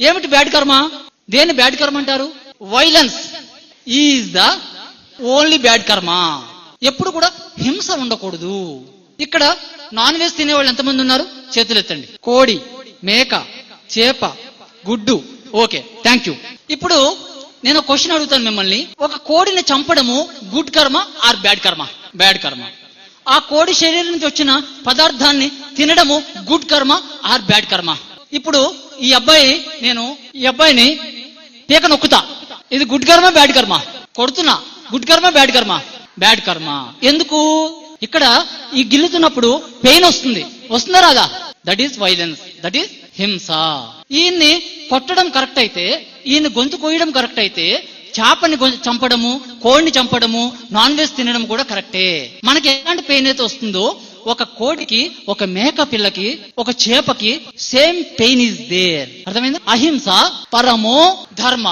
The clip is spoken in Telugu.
ఏమిటి బ్యాడ్ కర్మ? దేన్ని బ్యాడ్ కర్మ అంటారు? Violence is the only bad karma. ఎప్పుడు కూడా హింస ఉండకూడదు. ఇక్కడ నాన్ వెజ్ తినేవాళ్ళు ఎంతమంది ఉన్నారు? చేతులు ఎత్తండి. కోడి మేక చేప గుడ్డు. ఓకే థ్యాంక్ యూ ఇప్పుడు నేను క్వశ్చన్ అడుగుతాను మిమ్మల్ని. ఒక కోడిని చంపడము good karma or bad karma? Bad karma. ఆ కోడి శరీరం నుంచి వచ్చిన పదార్థాన్ని తినడము గుడ్ కర్మ ఆర్ బ్యాడ్ కర్మ? ఇప్పుడు ఈ అబ్బాయి నేను ఈ అబ్బాయిని పీక నొక్కుతా. ఇది గుడ్ కర్మ బ్యాడ్ కర్మ? కొడుతున్నా. గుడ్ కర్మ బ్యాడ్ కర్మ? బ్యాడ్ కర్మ. ఎందుకు? ఇక్కడ ఈ గిల్లుతున్నప్పుడు పెయిన్ వస్తుంది. వస్తుందా రాదా? That is violence that is హింస. ఈయన్ని కొట్టడం కరెక్ట్ అయితే ఈయన గొంతు కోయడం కరెక్ట్ అయితే చేపని చంపడము కోడిని చంపడము నాన్ వెజ్ తినడం కూడా కరెక్టే మనకి ఎలాంటి పెయిన్ అయితే వస్తుందో ఒక కోడికి ఒక మేక పిల్లకి ఒక చేపకి సేమ్ పెయిన్ ఈజ్ దేర్ అర్థమైంది? అహింస పరమో ధర్మ.